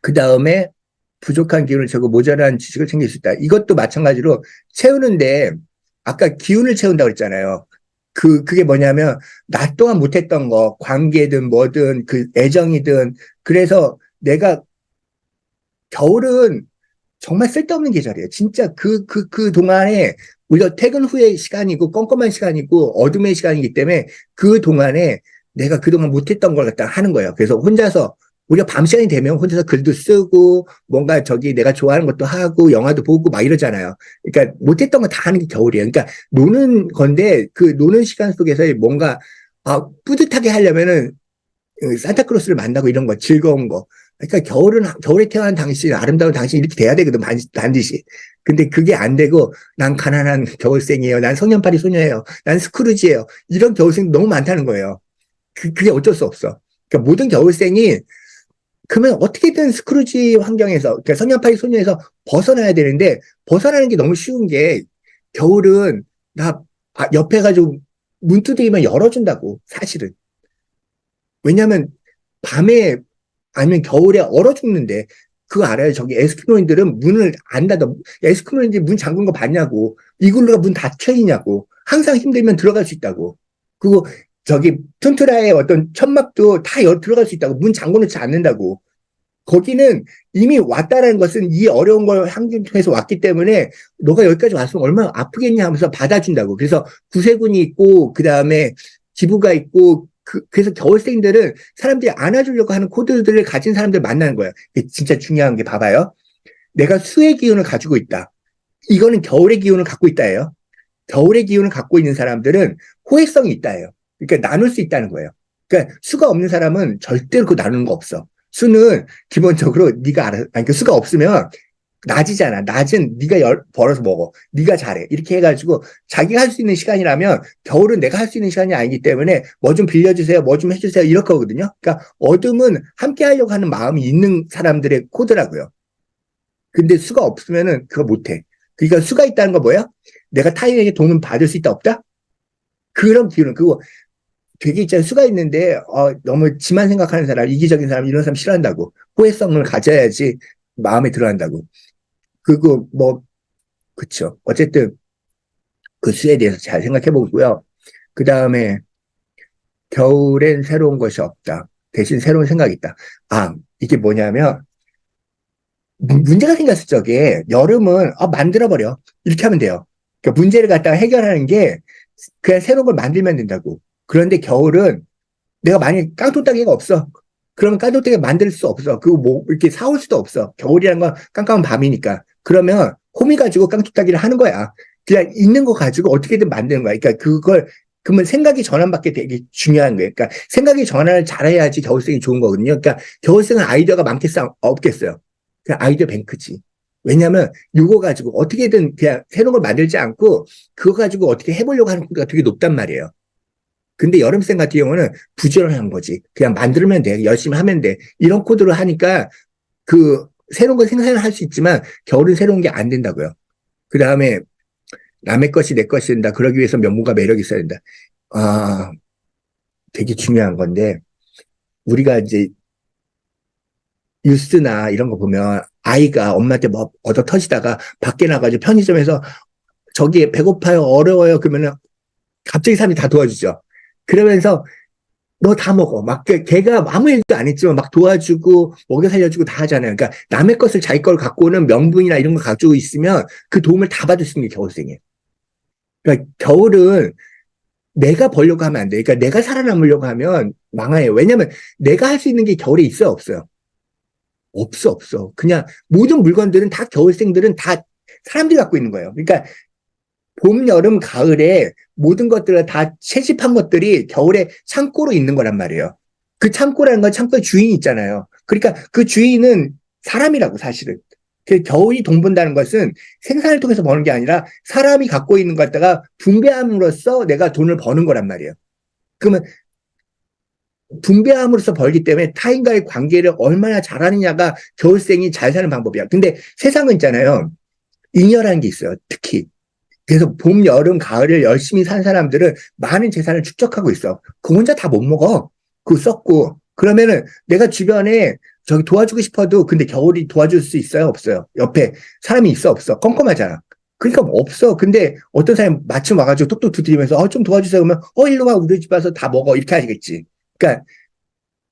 그 다음에 부족한 기운을 채우고 모자란 지식을 챙길 수 있다. 이것도 마찬가지로 채우는데 아까 기운을 채운다고 그랬잖아요. 그, 그게 뭐냐면, 낮 동안 못했던 거, 관계든 뭐든, 그 애정이든, 그래서 내가 겨울은 정말 쓸데없는 계절이에요. 진짜 그, 그, 그 동안에 우리가 퇴근 후의 시간이고 껌껌한 시간이고 어둠의 시간이기 때문에 그 동안에 내가 그동안 못했던 걸 갖다 하는 거예요. 그래서 혼자서 우리가 밤 시간이 되면 혼자서 글도 쓰고 뭔가 저기 내가 좋아하는 것도 하고 영화도 보고 막 이러잖아요. 그러니까 못했던 거 다 하는 게 겨울이에요. 그러니까 노는 건데 그 노는 시간 속에서 뭔가 아 뿌듯하게 하려면은 그 산타크로스를 만나고 이런 거 즐거운 거. 그러니까 겨울은 겨울에 태어난 당신 아름다운 당신 이렇게 돼야 되거든 반- 반드시. 근데 그게 안 되고 난 가난한 겨울생이에요. 난 성년파리 소녀예요. 난 스크루지예요. 이런 겨울생 너무 많다는 거예요. 그, 그게 어쩔 수 없어. 그러니까 모든 겨울생이 그러면 어떻게든 스크루지 환경에서 그러니까 성년파리 소녀에서 벗어나야 되는데 벗어나는 게 너무 쉬운 게 겨울은 나 아, 옆에 가지고 문 두드리면 열어준다고 사실은. 왜냐하면 밤에 아니면 겨울에 얼어 죽는데 그거 알아요? 저기 에스키모인들은 문을 안 닫아 에스키모인들 문 잠근 거 봤냐고 이글루가 문 닫혀 있냐고 항상 힘들면 들어갈 수 있다고. 그리고 저기 툰트라의 어떤 천막도 다열 들어갈 수 있다고 문 잠궈 놓지 않는다고. 거기는 이미 왔다라는 것은 이 어려운 걸 환경 통해서 왔기 때문에 너가 여기까지 왔으면 얼마나 아프겠냐 하면서 받아준다고. 그래서 구세군이 있고 그 다음에 지부가 있고 그, 그래서 겨울생들은 사람들이 안아주려고 하는 코드들을 가진 사람들 만나는 이게 진짜 중요한 게 봐봐요. 내가 수의 기운을 가지고 있다. 이거는 겨울의 기운을 갖고 있다예요. 겨울의 기운을 갖고 있는 사람들은 호혜성이 있다예요 그러니까 나눌 수 있다는 거예요. 그러니까 수가 없는 사람은 절대로 그 나누는 거 없어. 수는 기본적으로 네가 알아. 아니 그러니까 수가 없으면 낮이잖아. 낮은 네가 열, 벌어서 먹어. 네가 잘해. 이렇게 해가지고 자기가 할 수 있는 시간이라면 겨울은 내가 할 수 있는 시간이 아니기 때문에 뭐 좀 빌려주세요. 뭐 좀 해주세요. 이럴 거거든요. 그러니까 어둠은 함께 하려고 하는 마음이 있는 사람들의 코드라고요. 근데 수가 없으면은 그거 못해. 그러니까 수가 있다는 거 뭐야? 내가 타인에게 돈을 받을 수 있다 없다? 그런 기운은 그거 되게 있잖아요. 수가 있는데, 어, 너무 지만 생각하는 사람, 이기적인 사람, 이런 사람 싫어한다고. 호혜성을 가져야지 마음에 들어 한다고. 그리고 뭐, 그쵸. 어쨌든, 그 수에 대해서 잘 생각해 보고요. 그 다음에, 겨울엔 새로운 것이 없다. 대신 새로운 생각이 있다. 아, 이게 뭐냐면, 문- 문제가 생겼을 적에, 여름은, 아, 만들어버려. 이렇게 하면 돼요. 그러니까 문제를 갖다가 해결하는 게, 그냥 새로운 걸 만들면 된다고. 그런데 겨울은 내가 만약에 깡통따개가 없어. 그러면 깡통따개 만들 수 없어. 그거 뭐 이렇게 사올 수도 없어. 겨울이라는 건 깜깜한 밤이니까. 그러면 호미 가지고 깡통따개를 하는 거야. 그냥 있는 거 가지고 어떻게든 만드는 거야. 그러니까 그걸 그러면 생각이 전환받게 되게 중요한 거예요. 그러니까 생각이 전환을 잘해야지 겨울생이 좋은 거거든요. 그러니까 겨울생은 아이디어가 많겠어? 없겠어요. 그냥 아이디어 뱅크지. 왜냐면 이거 가지고 어떻게든 그냥 새로운 걸 만들지 않고 그거 가지고 어떻게 해보려고 하는 코드가 되게 높단 말이에요. 근데 여름생 같은 경우는 부지런한 거지. 그냥 만들면 돼. 열심히 하면 돼. 이런 코드를 하니까 그 새로운 걸 생산을 할 수 있지만 겨울은 새로운 게 안 된다고요. 그 다음에 남의 것이 내 것이 된다. 그러기 위해서 면모가 매력이 있어야 된다. 아, 되게 중요한 건데 우리가 이제 뉴스나 이런 거 보면 아이가 엄마한테 뭐 얻어 터지다가 밖에 나가지고 편의점에서 저기 배고파요, 어려워요. 그러면은 갑자기 사람이 다 도와주죠. 그러면서 너 다 먹어. 막 걔- 걔가 아무 일도 안 했지만 막 도와주고 먹여 살려주고 다 하잖아요. 그러니까 남의 것을 자기 걸 갖고 오는 명분이나 이런 거 가지고 있으면 그 도움을 다 받을 수 있는 게 겨울생이에요. 그러니까 겨울은 내가 벌려고 하면 안 돼. 그러니까 내가 살아남으려고 하면 망해요. 왜냐면 내가 할 수 있는 게 겨울에 있어요, 없어요? 없어, 없어. 그냥 모든 물건들은 다 겨울생들은 다 사람들이 갖고 있는 거예요. 그러니까 봄, 여름, 가을에 모든 것들을 다 채집한 것들이 겨울에 창고로 있는 거란 말이에요. 그 창고라는 건 창고에 주인이 있잖아요. 그러니까 그 주인은 사람이라고 사실은. 그 겨울이 동분다는 것은 생산을 통해서 버는 게 아니라 사람이 갖고 있는 것 갖다가 분배함으로써 내가 돈을 버는 거란 말이에요. 그러면 분배함으로써 벌기 때문에 타인과의 관계를 얼마나 잘하느냐가 겨울생이 잘 사는 방법이야. 근데 세상은 있잖아요. 잉여라는 게 있어요. 특히. 그래서 봄, 여름, 가을을 열심히 산 사람들은 많은 재산을 축적하고 있어. 그 혼자 다 못 먹어. 그거 썼고. 그러면은 내가 주변에 저기 도와주고 싶어도 근데 겨울이 도와줄 수 있어요? 없어요? 옆에 사람이 있어? 없어? 껌껌하잖아. 그러니까 없어. 근데 어떤 사람이 마침 와가지고 톡톡 두드리면서 어, 좀 도와주세요. 그러면 어, 일로 와. 우리 집 와서 다 먹어. 이렇게 하시겠지. 그러니까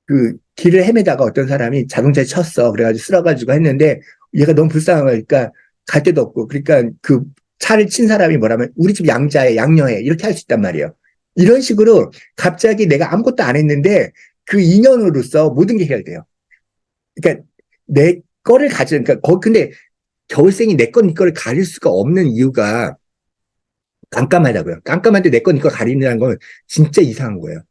그 길을 헤매다가 어떤 사람이 자동차에 쳤어. 그래가지고 쓸어가지고 했는데 얘가 너무 불쌍한 거니까 갈 데도 없고. 그러니까 그 차를 친 사람이 뭐라면 우리 집 양자에 양녀해. 이렇게 할 수 있단 말이에요. 이런 식으로 갑자기 내가 아무것도 안 했는데 그 인연으로서 모든 게 해결돼요. 그러니까 내 거를 가져, 그러니까 거, 근데 겨울생이 내 건, 네 거를 가릴 수가 없는 이유가 깜깜하다고요. 깜깜한데 내 건, 네 거 가리는 건 진짜 이상한 거예요.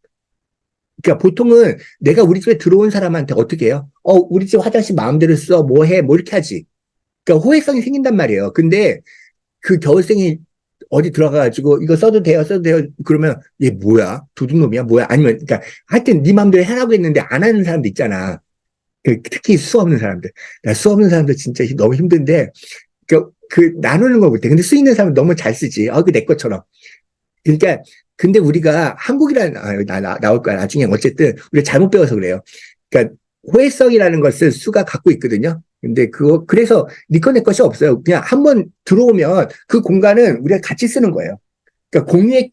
그러니까 보통은 내가 우리 집에 들어온 사람한테 어떻게 해요? 어, 우리 집 화장실 마음대로 써, 뭐 해, 뭐 이렇게 하지. 그러니까 호혜성이 생긴단 말이에요. 근데 그 겨울생이 어디 들어가가지고 이거 써도 돼요, 써도 돼요. 그러면 얘 뭐야? 도둑놈이야? 뭐야? 아니면 그러니까 하여튼 네 마음대로 하라고 했는데 안 하는 사람도 있잖아. 그 특히 수 없는 사람들. 나수 없는 사람들 진짜 너무 힘든데 그, 그 나누는 거 못해. 근데 수 있는 사람은 너무 잘 쓰지. 아, 그 내 것처럼. 그러니까 근데 우리가 한국이라는 아, 나, 나 나올 거야 나중에 어쨌든 우리 가 잘못 배워서 그래요. 그러니까 호혜성이라는 것을 수가 갖고 있거든요. 근데 그거 그래서 니꺼 내 것이 없어요. 그냥 한번 들어오면 그 공간은 우리가 같이 쓰는 거예요. 그러니까 공유의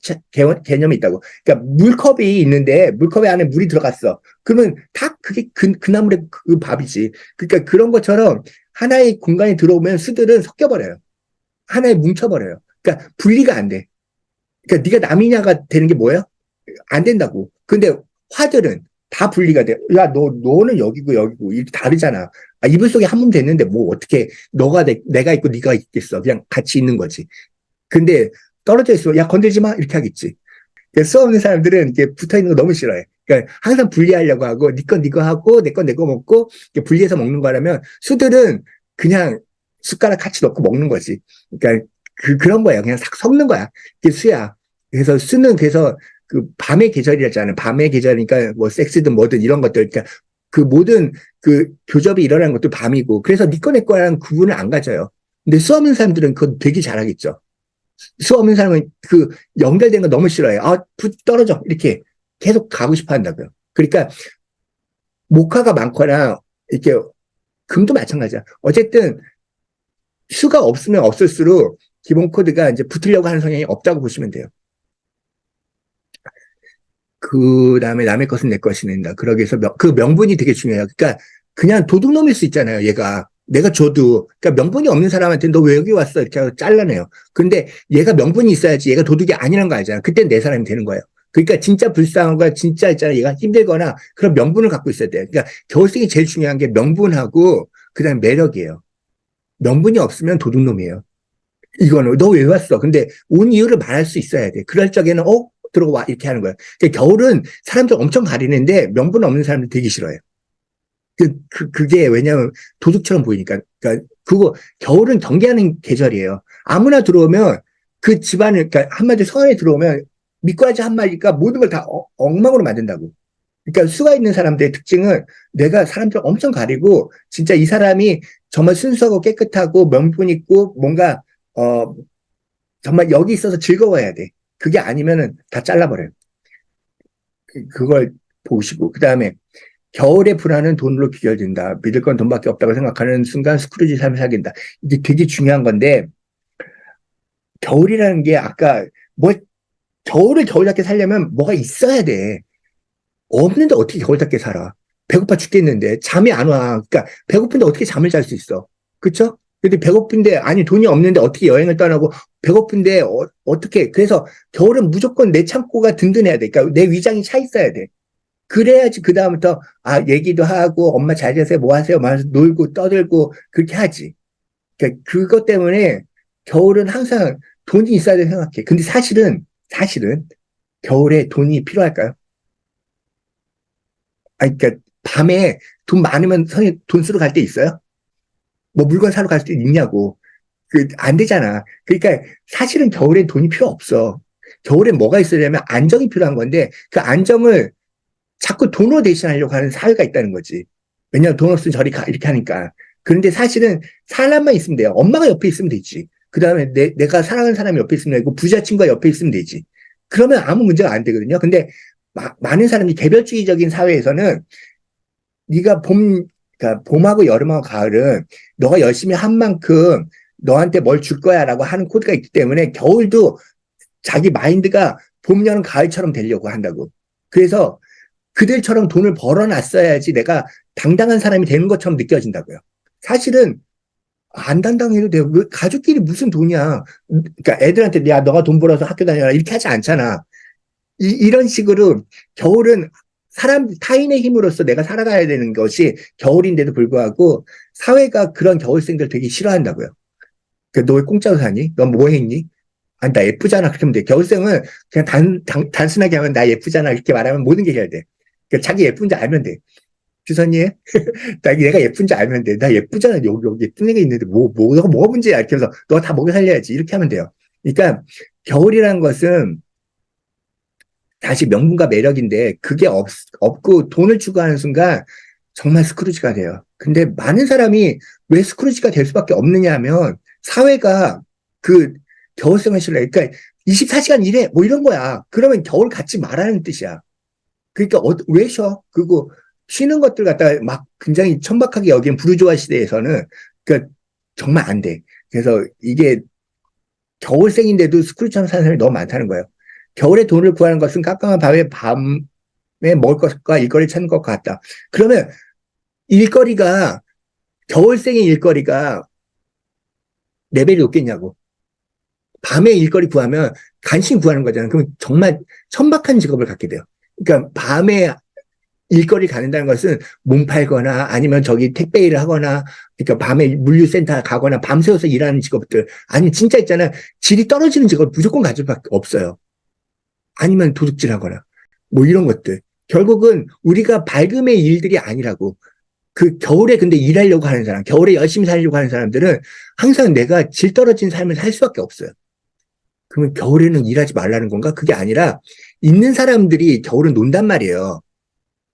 개념이 있다고. 그러니까 물컵이 있는데 물컵에 안에 물이 들어갔어. 그러면 다 그게 그, 그 나물의 그 밥이지. 그러니까 그런 것처럼 하나의 공간에 들어오면 수들은 섞여버려요. 하나에 뭉쳐버려요. 그러니까 분리가 안 돼. 그러니까 네가 남이냐가 되는 게 뭐예요? 안 된다고. 근데 화들은 다 분리가 돼. 야, 너, 너는 여기고 여기고 이렇게 다르잖아. 아, 이불 속에 한 몸 됐는데 뭐 어떻게 너가 내, 내가 있고 네가 있겠어. 그냥 같이 있는 거지. 근데 떨어져 있으면 야 건들지 마 이렇게 하겠지. 그러니까 수 없는 사람들은 이렇게 붙어 있는 거 너무 싫어해. 그러니까 항상 분리하려고 하고 니건니거 하고 내 건 내 거 먹고 분리해서 먹는 거라면 수들은 그냥 숟가락 같이 넣고 먹는 거지. 그러니까 그 그런 거야. 그냥 싹 섞는 거야. 그게 수야. 그래서 수는 그래서 그 밤의 계절이라잖아요. 밤의 계절이니까 뭐 섹스든 뭐든 이런 것들. 그러니까 그 모든 그 교접이 일어나는 것도 밤이고 그래서 니꺼 내 거랑 구분을 안 가져요. 근데 수 없는 사람들은 그거 되게 잘하겠죠. 수 없는 사람은 그 연결된 거 너무 싫어해요. 아, 떨어져. 이렇게 계속 가고 싶어 한다고요. 그러니까 목화가 많거나 이렇게 금도 마찬가지야. 어쨌든 수가 없으면 없을수록 기본 코드가 이제 붙으려고 하는 성향이 없다고 보시면 돼요. 그 다음에 남의 것은 내 것이 된다. 그러기 위해서 명, 그 명분이 되게 중요해요. 그러니까 그냥 도둑놈일 수 있잖아요. 얘가. 내가 줘도 그러니까 명분이 없는 사람한테 너 왜 여기 왔어 이렇게 하고 잘라내요. 근데 얘가 명분이 있어야지 얘가 도둑이 아니란 거 알잖아. 그때 내 사람이 되는 거예요. 그러니까 진짜 불쌍한 거야 진짜 있잖아 얘가 힘들거나 그런 명분을 갖고 있어야 돼. 그러니까 겨울생이 제일 중요한 게 명분하고 그다음 매력이에요. 명분이 없으면 도둑놈이에요. 이거는 너 왜 왔어? 근데 온 이유를 말할 수 있어야 돼. 그럴 적에는 어 들어와 이렇게 하는 거야. 그러니까 겨울은 사람들 엄청 가리는데 명분 없는 사람들 되게 싫어해요. 그, 그, 그게 왜냐면 도둑처럼 보이니까. 그러니까 그거 겨울은 경계하는 계절이에요. 아무나 들어오면 그 집안을, 그러니까 한마디로 성안에 들어오면 미꾸라지 한 마리가 모든 걸 다 엉망으로 만든다고. 그러니까 수가 있는 사람들의 특징은 내가 사람들 엄청 가리고 진짜 이 사람이 정말 순수하고 깨끗하고 명분 있고 뭔가 어 정말 여기 있어서 즐거워야 돼. 그게 아니면은 다 잘라버려요. 그, 그걸 보시고 그 다음에 겨울의 불안은 돈으로 비결된다. 믿을 건 돈밖에 없다고 생각하는 순간 스크루지 삶을 사귄다. 이게 되게 중요한 건데 겨울이라는 게 아까 뭐 겨울을 겨울답게 살려면 뭐가 있어야 돼. 없는데 어떻게 겨울답게 살아? 배고파 죽겠는데 잠이 안 와. 그러니까 배고픈데 어떻게 잠을 잘 수 있어? 그렇죠? 근데 배고픈데 아니 돈이 없는데 어떻게 여행을 떠나고 배고픈데 어, 떻게 그래서 겨울은 무조건 내 창고가 든든해야 돼. 그러니까 내 위장이 차 있어야 돼. 그래야지 그 다음부터 아 얘기도 하고 엄마 잘 자세요 뭐 하세요 말해서 놀고 떠들고 그렇게 하지. 그러니까 그것 때문에 겨울은 항상 돈이 있어야 돼 생각해. 근데 사실은 사실은 겨울에 돈이 필요할까요? 아 그러니까 밤에 돈 많으면 선생님 돈 쓰러 갈 때 있어요? 뭐 물건 사러 갈때 있냐고. 그 안 되잖아. 그러니까 사실은 겨울엔 돈이 필요 없어. 겨울엔 뭐가 있어야냐면 안정이 필요한 건데 그 안정을 자꾸 돈으로 대신하려고 하는 사회가 있다는 거지. 왜냐하면 돈 없으면 저리 가 이렇게 하니까. 그런데 사실은 사람만 있으면 돼요. 엄마가 옆에 있으면 되지. 그 다음에 내, 내가 사랑하는 사람이 옆에 있으면 되고 부자 친구가 옆에 있으면 되지. 그러면 아무 문제가 안 되거든요. 근데 마, 많은 사람이 개별주의적인 사회에서는 네가 봄 그러니까 봄하고 여름하고 가을은 너가 열심히 한 만큼 너한테 뭘 줄 거야라고 하는 코드가 있기 때문에 겨울도 자기 마인드가 봄, 여름, 가을처럼 되려고 한다고. 그래서 그들처럼 돈을 벌어놨어야지 내가 당당한 사람이 되는 것처럼 느껴진다고요. 사실은 안 당당해도 돼요. 그 가족끼리 무슨 돈이야. 그러니까 애들한테 야 너가 돈 벌어서 학교 다녀라 이렇게 하지 않잖아. 이, 이런 식으로 겨울은 사람 타인의 힘으로써 내가 살아가야 되는 것이 겨울인데도 불구하고 사회가 그런 겨울생들 되게 싫어한다고요. 그너 왜 공짜로 사니? 너뭐 했니? 아니 나 예쁘잖아 그렇게 하면 돼. 겨울생은 그냥 단, 단 단순하게 하면 나 예쁘잖아 이렇게 말하면 모든 게 해야 돼. 그러니까 자기 예쁜지 알면 돼. 주선이 나 내가 예쁜지 알면 돼. 나 예쁘잖아. 여기, 여기 예쁜 애가 있는데, 뭐, 뭐, 너가 뭐가 문제야. 이렇게 해서, 너가 다 먹여 살려야지. 이렇게 하면 돼요. 그러니까, 겨울이라는 것은, 다시 명분과 매력인데, 그게 없, 없고 돈을 추구하는 순간, 정말 스크루지가 돼요. 근데 많은 사람이 왜 스크루지가 될 수밖에 없느냐 하면, 사회가 그 겨울 생활 싫어해. 그러니까 24시간 일해. 뭐 이런 거야. 그러면 겨울 갖지 말라는 뜻이야. 그러니까 어, 왜 쉬어? 그리고 쉬는 것들 갖다가 막 굉장히 천박하게 여긴 부르주아 시대에서는 그 정말 안 돼. 그래서 이게 겨울생인데도 스크루처럼 사는 사람이 너무 많다는 거예요. 겨울에 돈을 구하는 것은 깜깜한 밤에 밤에 먹을 것과 일거리를 찾는 것 같다. 그러면 일거리가 겨울생의 일거리가 레벨이 높겠냐고. 밤에 일거리 구하면 간신 구하는 거잖아요. 그럼 정말 천박한 직업을 갖게 돼요. 그러니까 밤에 일거리 가는다는 것은 몸 팔거나 아니면 저기 택배 일을 하거나 그러니까 밤에 물류센터 가거나 밤새워서 일하는 직업들 아니 진짜 있잖아 질이 떨어지는 직업 무조건 가질 수밖에 없어요. 아니면 도둑질 하거나 뭐 이런 것들 결국은 우리가 밝음의 일들이 아니라고 그 겨울에 근데 일하려고 하는 사람 겨울에 열심히 살려고 하는 사람들은 항상 내가 질 떨어진 삶을 살 수밖에 없어요. 그러면 겨울에는 일하지 말라는 건가? 그게 아니라 있는 사람들이 겨울은 논단 말이에요.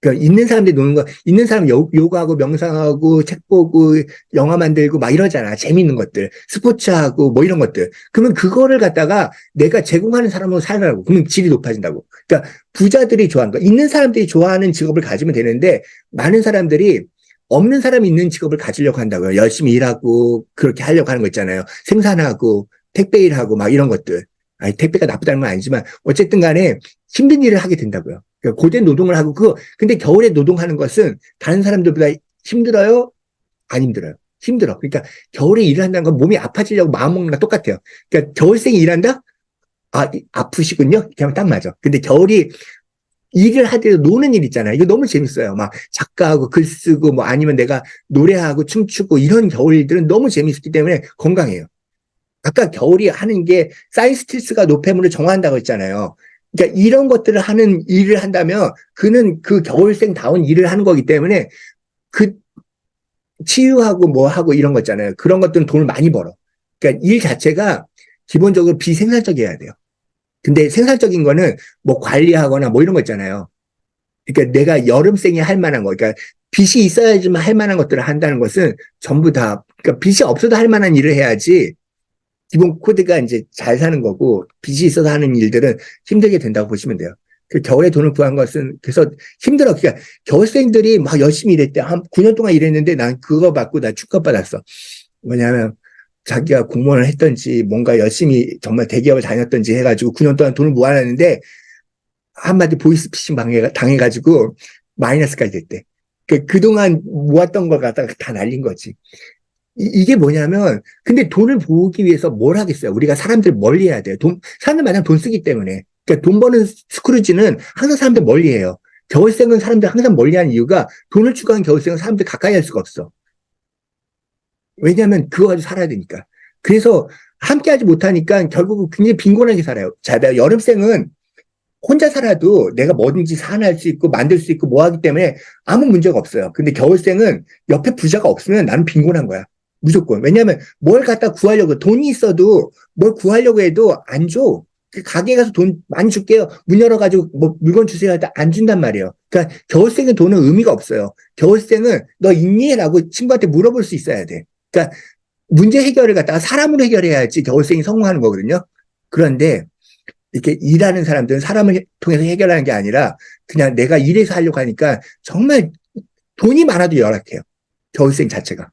그러니까 있는 사람들이 노는 거, 있는 사람 요, 요가하고 명상하고 책 보고 영화 만들고 막 이러잖아. 재밌는 것들. 스포츠하고 뭐 이런 것들. 그러면 그거를 갖다가 내가 제공하는 사람으로 살라고. 그러면 질이 높아진다고. 그러니까 부자들이 좋아하는 거. 있는 사람들이 좋아하는 직업을 가지면 되는데 많은 사람들이 없는 사람이 있는 직업을 가지려고 한다고요. 열심히 일하고 그렇게 하려고 하는 거 있잖아요. 생산하고 택배 일하고 막 이런 것들. 아니, 택배가 나쁘다는 건 아니지만 어쨌든 간에 힘든 일을 하게 된다고요. 그러니까 고된 노동을 하고 그 근데 겨울에 노동하는 것은 다른 사람들보다 힘들어요? 안 힘들어요. 힘들어. 그러니까 겨울에 일을 한다는 건 몸이 아파지려고 마음먹는 거 똑같아요. 그러니까 겨울생이 일한다? 아, 아프시군요? 하면 딱 맞아. 근데 겨울이 일을 하더라도 노는 일 있잖아요. 이거 너무 재밌어요. 막 작가하고 글 쓰고 뭐 아니면 내가 노래하고 춤추고 이런 겨울들은 너무 재밌기 때문에 건강해요. 아까 겨울이 하는 게 사이스티스가 노폐물을 정화한다고 했잖아요. 그러니까 이런 것들을 하는 일을 한다면 그는 그 겨울생다운 일을 하는 거기 때문에 그 치유하고 뭐 하고 이런 거 있잖아요. 그런 것들은 돈을 많이 벌어. 그러니까 일 자체가 기본적으로 비생산적이어야 돼요. 근데 생산적인 거는 뭐 관리하거나 뭐 이런 거 있잖아요. 그러니까 내가 여름생이 할 만한 거, 그러니까 빚이 있어야지만 할 만한 것들을 한다는 것은 전부 다, 그러니까 빚이 없어도 할 만한 일을 해야지 기본 코드가 이제 잘 사는 거고 빚이 있어서 하는 일들은 힘들게 된다고 보시면 돼요. 그 겨울에 돈을 구한 것은 그래서 힘들어. 그러니까 겨울생들이 막 열심히 일했대. 한 9년 동안 일했는데 난 그거 받고 나 축하받았어. 뭐냐면 자기가 공무원을 했던지 뭔가 열심히 정말 대기업을 다녔던지 해가지고 9년 동안 돈을 모아놨는데 한마디 보이스피싱 방해 당해가지고 마이너스까지 됐대. 그, 그동안 모았던 걸 갖다가 다 날린 거지. 이, 게 뭐냐면, 근데 돈을 모으기 위해서 뭘 하겠어요? 우리가 사람들 멀리 해야 돼요. 돈, 사람들 마냥 돈 쓰기 때문에. 그러니까 돈 버는 스크루지는 항상 사람들 멀리 해요. 겨울생은 사람들 항상 멀리 하는 이유가 돈을 추구하는 겨울생은 사람들 가까이 할 수가 없어. 왜냐하면 그거 가지고 살아야 되니까. 그래서 함께 하지 못하니까 결국은 굉장히 빈곤하게 살아요. 자, 내가 여름생은 혼자 살아도 내가 뭐든지 산할 수 있고 만들 수 있고 뭐 하기 때문에 아무 문제가 없어요. 근데 겨울생은 옆에 부자가 없으면 나는 빈곤한 거야. 무조건. 왜냐하면 뭘 갖다 구하려고 돈이 있어도 뭘 구하려고 해도 안 줘. 그 가게 가서 돈 많이 줄게요. 문 열어가지고 뭐 물건 주세요 할 때 안 준단 말이에요. 그러니까 겨울생은 돈은 의미가 없어요. 겨울생은 너 있니? 라고 친구한테 물어볼 수 있어야 돼. 그러니까 문제 해결을 갖다가 사람으로 해결해야지 겨울생이 성공하는 거거든요. 그런데 이렇게 일하는 사람들은 사람을 통해서 해결하는 게 아니라 그냥 내가 일해서 하려고 하니까 정말 돈이 많아도 열악해요. 겨울생 자체가.